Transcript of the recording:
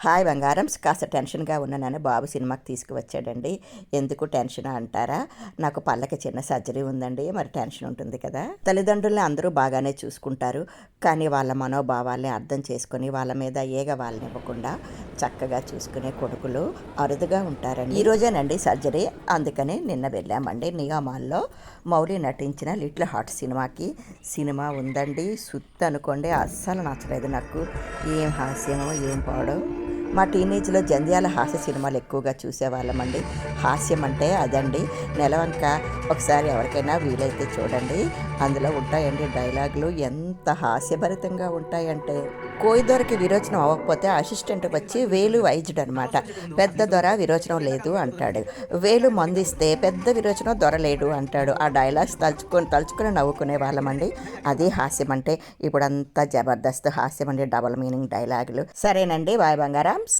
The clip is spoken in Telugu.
హాయ్ బంగారం. కాస్త టెన్షన్గా ఉన్న నన్ను బాబు సినిమాకి తీసుకువచ్చాడండి. ఎందుకు టెన్షన్ అంటారా? నాకు పళ్ళకి చిన్న సర్జరీ ఉందండి. మరి టెన్షన్ ఉంటుంది కదా? తల్లిదండ్రుల్ని అందరూ బాగానే చూసుకుంటారు. కానీ వాళ్ళ మనోభావాల్ని అర్థం చేసుకొని వాళ్ళ మీద ఏగ వాళ్ళని ఇవ్వకుండా చక్కగా చూసుకునే కొడుకులు అరుదుగా ఉంటారండి. ఈ రోజేనండి సర్జరీ. అందుకని నిన్న వెళ్ళామండి నియామాల్లో మౌలి నటించిన లిటిల్ హార్ట్ సినిమాకి సినిమా ఉందండి. సుత్తు అనుకోండి అస్సలు నచ్చలేదు నాకు. ఏం హాస్యమో ఏం పాడో. మా టీనేజ్లో జంధ్యాల హాస్య సినిమాలు ఎక్కువగా చూసేవాళ్ళమండి. హాస్యం అంటే అదండి. నెలవంక ఒకసారి ఎవరికైనా వీలైతే చూడండి. అందులో ఉంటాయండి డైలాగులు. ఎంత హాస్యభరితంగా ఉంటాయంటే కోయి దొరకి విరోచనం అవ్వకపోతే అసిస్టెంట్ వచ్చి వేలు వైద్యుడు అనమాట పెద్ద దొర విరోచనం లేదు అంటాడు. వేలు మందిస్తే పెద్ద విరోచనం దొరలేడు అంటాడు. ఆ డైలాగ్స్ తలుచుకొని తలుచుకొని నవ్వుకునే వాళ్ళమండి. అది హాస్యం అంటే ఇప్పుడంతా జబర్దస్త్ హాస్యం అండి డబల్ మీనింగ్ డైలాగులు. సరేనండి బాయ్ బంగారామ్స్